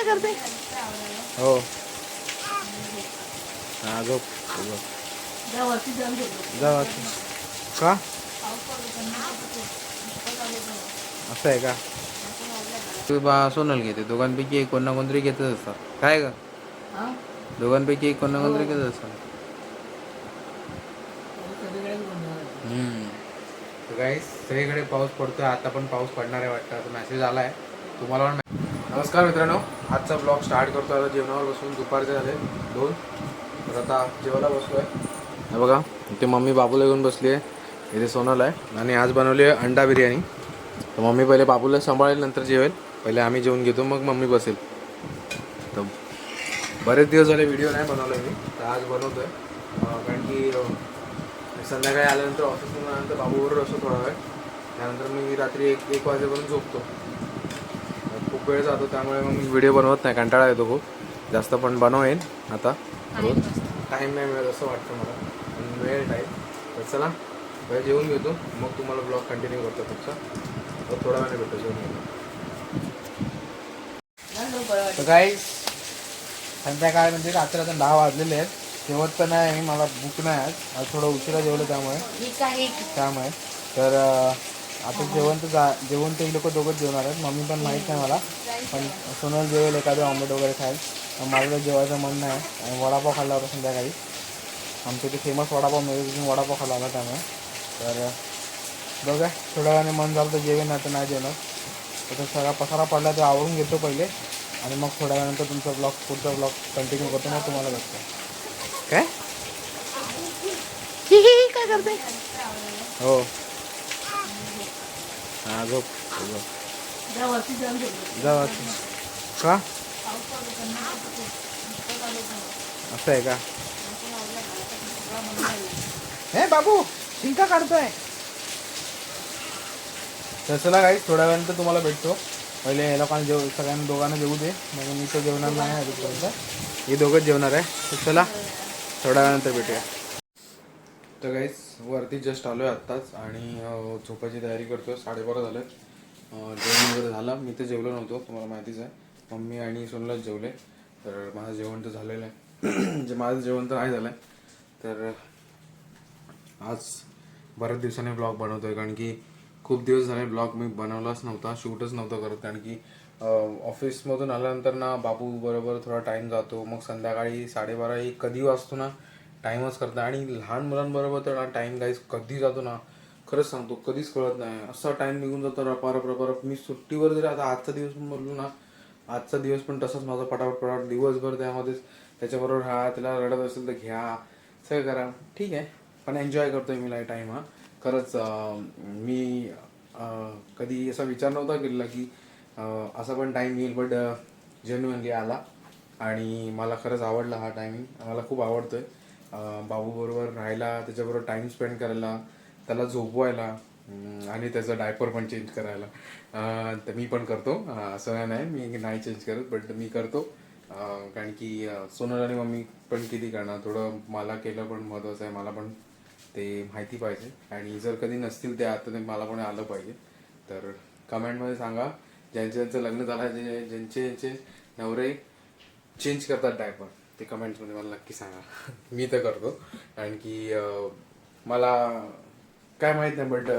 काय करते? हो. हा झोप. का? असं आहे का? तू बा सोनल घेते. दोघांपैकी एक कोण ना कोणतरी घेतच असतात. काय ग? दोघांपैकी एक कोण ना कोणतरी घेतच असतात. गाईस सगळीकडे पाऊस पडतोय. आता पण पाऊस पडणार आहे वाटतं. आता मेसेज आला आहे तुम्हाला पण नमस्कार मित्रांनो आजचा ब्लॉग स्टार्ट करतो आता जेवणावर बसून दुपारचे झाले दोन. तर आता जेवायला बसलोय. हे बघा इथे मम्मी बाबूला घेऊन बसली आहे इथे सोनल आहे. आणि आज बनवली आहे अंडा बिर्याणी. तर मम्मी पहिले बाबूला सांभाळेल नंतर जेवेल. पहिले आम्ही जेवून घेतो मग मम्मी बसेल. तर बरेच दिवस झाले व्हिडिओ नाही बनवला मी. तर आज बनवतोय. आहे कारण की संध्याकाळी आल्यानंतर ऑफिसमधून आल्यानंतर बाबूबरोबर असतो थोडा वेळ. त्यानंतर मी रात्री एक एक वाजेपर्यंत झोपतो. खूप वेळ जातो त्यामुळे मग मी व्हिडिओ बनवत नाही कंटाळा येतो खूप. जास्त पण बनवेन आता. रोज. टाईम नाही मिळत असं वाटतं मला. वेळ टाईम तर चला वेळ जेवून घेतो. मग तुम्हाला ब्लॉग कंटिन्यू करतो तुमचा. तर थोड्या वेळाने भेटतो जेवून घेतो तर काही संध्याकाळ म्हणजे रात्री आता दहा वाजलेले आहेत. जेवत तर नाही मला भूक नाही आज. आज थोडं उशिरा जेवलं त्यामुळे. त्यामुळे. तर आता जेवण तर जा जेवण तर ही लोक दोघंच जेवणार आहेत. मम्मी पण माहीत नाही मला. पण सोनल जेवेल एखादं ऑमलेट वगैरे खाईल. माझं तर जेवायचं मन नाही. आणि वडापाव खाल्ला होता संध्याकाळी. आमच्या इथे फेमस वडापाव मिळतो तिथून वडापाव खाल्ला होता त्यामुळे. तर बघा थोड्या वेळाने मन झालं तर जेवेन नाही तर नाही जेवणार. तर तो सगळा पसारा पडला तो आवरून घेतो पहिले. आणि मग थोड्या वेळानंतर तुमचा ब्लॉग पुढचा ब्लॉग कंटिन्यू करतो. मग तुम्हाला भेटतो काय? काय करते हो. हा झोप झोप. जा वरती. का? असं आहे का? हे बाबू शिंका काढतोय. तर चला काही थोड्या वेळानंतर तुम्हाला भेटतो. पहिले या लोकांना जेव सगळ्यांना दोघांना जेवू दे. मग मी तर जेवणार नाही अजूनपर्यंत हे दोघंच जेवणार आहे. तर चला थोड्या वेळानंतर भेटूया. तर काहीच वरती जस्ट आलो आहे आत्ताच आणि झोपायची तयारी करतो साडेबारा झालं जेवण वगैरे झालं. मी तर जेवलो नव्हतो तुम्हाला माहितीच आहे. मम्मी आणि सोनलाच जेवले. तर माझं जेवण तर झालेलं आहे. जे माझं जेवण तर नाही झालं आहे तर आज बऱ्याच दिवसांनी ब्लॉग बनवतोय. कारण की खूप दिवस झाले ब्लॉग मी बनवलाच नव्हता शूटच नव्हता करत. कारण की ऑफिसमधून आल्यानंतर ना बाबू बरोबर थोडा टाईम जातो. मग संध्याकाळी साडेबारा एक कधी वाजतो ना टाईमच करता आणि लहान मुलांबरोबर तर टाईम गाईज कधी जातो ना खरंच सांगतो कधीच कळत नाही. असा टाईम निघून जातो रपारप रपारप मी सुट्टीवर जरी आता आजचा दिवस पण बोललो ना आजचा दिवस पण तसाच माझा पटापट पटापट. दिवसभर त्यामध्येच त्याच्याबरोबर हा त्याला रडत असेल तर घ्या सगळं करा. ठीक आहे. पण एन्जॉय करतोय मी लाईफ टाईम हा. खरंच मी कधी असा विचार नव्हता केलेला की असा पण टाईम येईल. बट जेन्युअनली आला. आणि मला खरंच आवडला हा टायमिंग मला खूप आवडतोय. आहे बरोबर राहायला त्याच्याबरोबर टाइम स्पेंड करायला त्याला झोपवायला आणि त्याचं डायपर पण चेंज करायला. तर मी पण करतो. असं नाही मी नाही चेंज करत बट मी करतो. कारण की सोनल आणि मम्मी पण किती करणार? थोडं मला केलं पण महत्त्वाचं आहे मला पण ते माहिती पाहिजे. आणि जर कधी नसतील ते आता ते मला पण आलं पाहिजे. तर कमेंटमध्ये सांगा ज्यांचं ज्यांचं लग्न झालं जे ज्यांचे ज्यांचे नवरे चेंज करतात डायपर ते कमेंट्समध्ये मला नक्की सांगा. मी तर करतो. कारण की मला काय माहीत नाही बट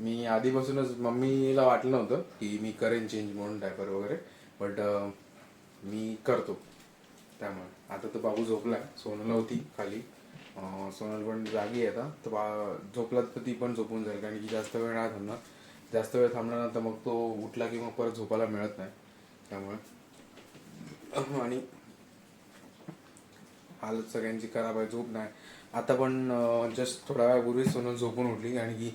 मी आधीपासूनच मम्मीला वाटलं नव्हतं की मी करेन चेंज म्हणून डायपर वगैरे. बट मी करतो. त्यामुळे. आता तर बाबू झोपला सोनल होती खाली. सोनल पण जागी आहे आता. तर बा झोपला तर ती पण झोपून जाईल. कारण की जास्त वेळ नाही थांबणार. जास्त वेळ थांबणार ना तर मग तो उठला की मग परत झोपायला मिळत नाही. त्यामुळे. आणि हालत सगळ्यांची खराब आहे झोप नाही. आता पण जस्ट थोड्या वेळापूर्वी सोनल झोपून उठली कारण की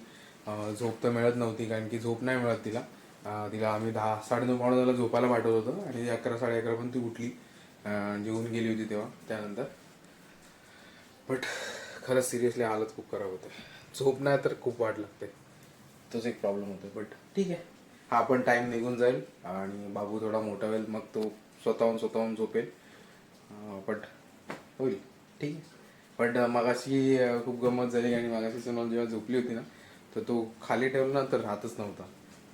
झोप तर मिळत नव्हती कारण की झोप नाही मिळत तिला. तिला आम्ही दहा साडेनऊ पावणे दहाला झोपायला पाठवत होतो आणि अकरा साडे अकरा पण ती उठली. जेवून गेली होती तेव्हा त्यानंतर. बट खरंच सिरियसली हालत खूप खराब होते. झोप नाही तर खूप वाट लागते. तोच एक प्रॉब्लेम होतो. बट ठीक आहे. हा पण टाइम निघून जाईल आणि बाबू थोडा मोठा होईल मग तो स्वतःहून स्वतःहून झोपेल. बट होईल. ठीक आहे. बट मगाशी खूप गंमत झाली आणि मगाशी सोनल जेव्हा झोपली होती ना तर तो खाली ठेवला ना तर राहतच नव्हता.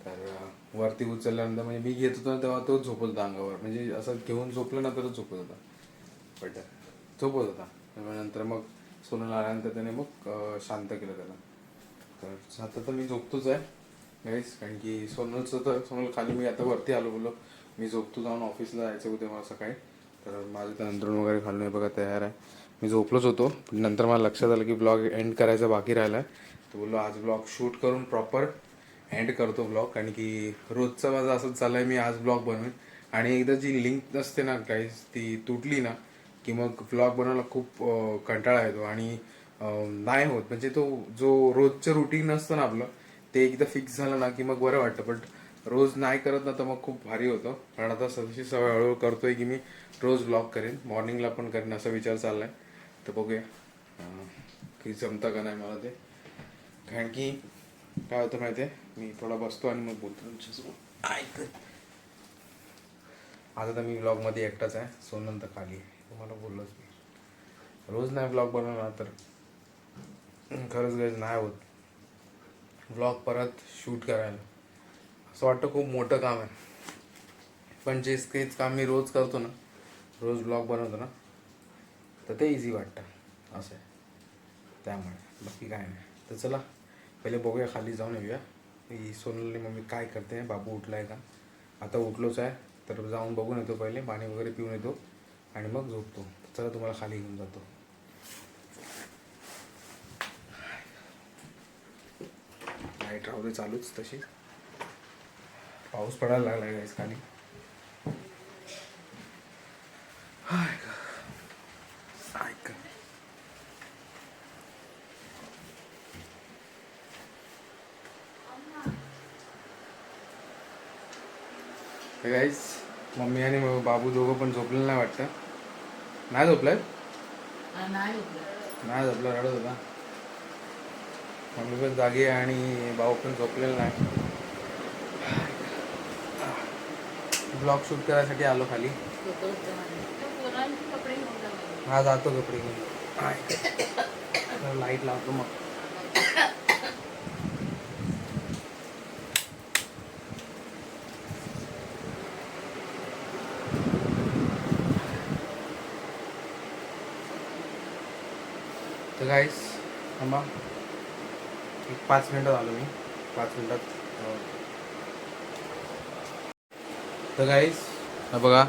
तर वरती उचलल्यानंतर म्हणजे मी घेत होतो ना तेव्हा तो झोपत होता अंगावर. म्हणजे असं घेऊन झोपलं ना तरच झोपत होता. बट झोपत होता. त्यामुळे नंतर मग सोनल आल्यानंतर त्याने मग शांत केलं त्याला. तर आता तर मी झोपतोच आहे गाईस कारण की सोनलचं तर सोनल खाली मी आता वरती आलो बोललो. मी झोपतो जाऊन ऑफिसला जायचं उद्या मला सकाळी. तर माझं तर अंतरण वगैरे घालून हे बघा तयार आहे. मी झोपलोच होतो. पण नंतर मला लक्षात आलं की ब्लॉग एंड करायचा बाकी राहिला. आहे तर बोललो आज ब्लॉग शूट करून प्रॉपर एंड करतो ब्लॉग. कारण की रोजचं माझं असंच चाललं आहे मी आज ब्लॉग बनवेन. आणि एकदा जी लिंक नसते ना काहीच ती तुटली ना की मग ब्लॉग बनवायला खूप कंटाळा येतो. आणि नाही होत. म्हणजे तो जो रोजचं रुटीन असतं ना आपलं ते एकदा फिक्स झालं ना की मग बरं वाटतं. बट रोज नाही करत ना तर मग खूप भारी होतं. कारण आता सदशी सवय हळूहळू करतोय की मी रोज ब्लॉग करेन. मॉर्निंगला पण करेन असा विचार चाललाय. तर बघूया. की जमतं का नाही मला ते. कारण की काय होतं माहिती आहे मी थोडा बसतो आणि मग बोलतो तुमच्यासोबत. ऐक आता तर मी ब्लॉगमध्ये एकटाच आहे. सोनंत तर खाली आहे. तुम्हाला बोललोच मी रोज नाही ब्लॉग बनवला तर खरंच गरज नाही होत. ब्लॉग परत शूट करायला. असं वाटतं खूप मोठं काम आहे. पण जे स्केच काम मी रोज करतो ना रोज ब्लॉग बनवतो ना तर ते इझी वाटतं. असं आहे. त्यामुळे बाकी काय नाही. तर चला पहिले बघूया खाली जाऊन येऊया. ही सोनलने मम्मी काय करते बाबू आहे का? आता उठलोच आहे तर जाऊन बघून येतो पहिले पाणी वगैरे पिऊन येतो आणि मग झोपतो. चला तुम्हाला खाली घेऊन जातो. लाइट राहू दे चालूच तशी. पाऊस पडायला लागला गाईस खाली. गाईस मम्मी आणि बाबू दोघं पण झोपलेलं नाही वाटतं. नाही झोपलाय नाही झोपला रडत होता. मम्मी पण जागी आणि भाऊ पण झोपलेला नाही. ब्लॉग शूट करायसाठी आलो खाली. हा जातो कपडे घेऊन. लाइट लावतो मग. तर गाईस थांबा. एक पाच मिनटात आलो मी. पाच मिनटात हो. तर गाईस हा बघा.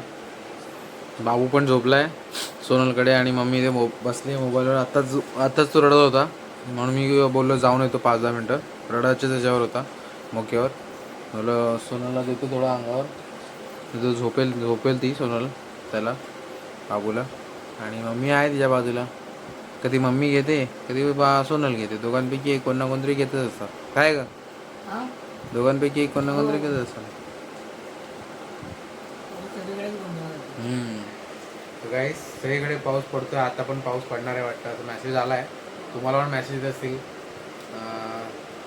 बाबू पण झोपलाय सोनलकडे आणि मम्मी इथे मो बसली मोबाईलवर आत्ताच आत्ताच तो रडत होता. म्हणून मी बोललो जाऊन येतो पाच दहा मिनटं. रडाच्या त्याच्यावर होता मोक्यावर बोललो सोनलला देतो थोडा अंगावर. तो झोपेल झोपेल ती सोनल त्याला बाबूला. आणि मम्मी आहे तिच्या बाजूला. कधी मम्मी घेते कधी बा सोनल घेते. दोघांपैकी एक कोण ना कोणतरी घेतच असतात. काय ग? हा? दोघांपैकी एक कोण ना कोणतरी घेतच असतात तो सगळीकडेच गोंधळ होतो. हम्म. तर गाईस सगळीकडे पाऊस पडतोय. आता पण पाऊस पडणार आहे वाटतं. आता मेसेज आला आहे तुम्हाला पण मेसेज असतील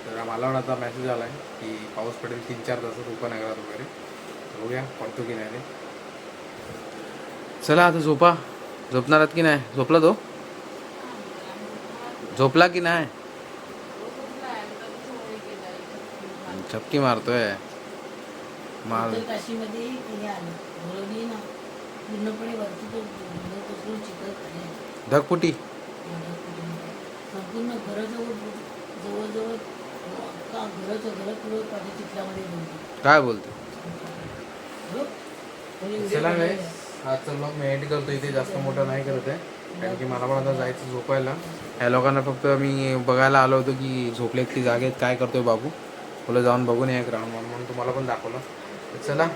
तर मला पण आता मेसेज आला आहे की पाऊस पडेल तीन चार तासात उपनगरात वगैरे. बघूया पडतो की नाही चला आता झोपा. झोपणार आहात की नाही? झोपला तो? झोपला की नाही? चपकी मारतोय. मार. पूर्णपणे वरती तो डोंगर कोसळून चिखल खाली आलं. ढगफुटी एवढ्या कुटुंबात. संपूर्ण घराजवळ जवळजवळ अख्खा घराचं घर पुढं पाणी चिखलामध्ये बुडलं. काय बोलतो हो? कोणी चला आजचा ब्लॉग मी एडिट करतो इथे जास्त मोठा नाही करत आहे कारण की मला पण आता जायचं झोपायला ह्या लोकांना फक्त मी बघायला आलो होतो की झोपलेत की जागेत काय करतोय बाबू बोला जाऊन बघून या ग्राउंड म्हणून तुम्हाला पण दाखवलं तर चला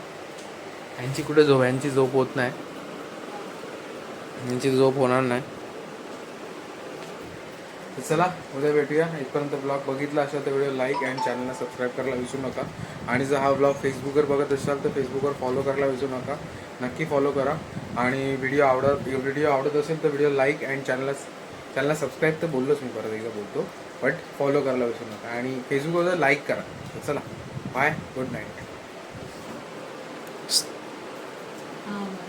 यांची कुठे झोप? यांची झोप होत नाही. यांची झोप होणार नाही. तर चला उद्या भेटूया. इथपर्यंत ब्लॉग बघितला असेल तर व्हिडिओ लाईक अँड चॅनलला सबस्क्राईब करायला विसरू नका. आणि जर हा ब्लॉग फेसबुकवर बघत असाल तर फेसबुकवर फॉलो करायला विसरू नका. नक्की फॉलो करा. आणि व्हिडिओ आवडत व्हिडिओ आवडत असेल तर व्हिडिओ लाईक अँड चॅनलला चॅनलला सबस्क्राईब तर बोललोच मी परत एकदा बोलतो. बट फॉलो करायला विसरू नका. आणि फेसबुकवर लाईक करा. चला. बाय गुड नाईट हा,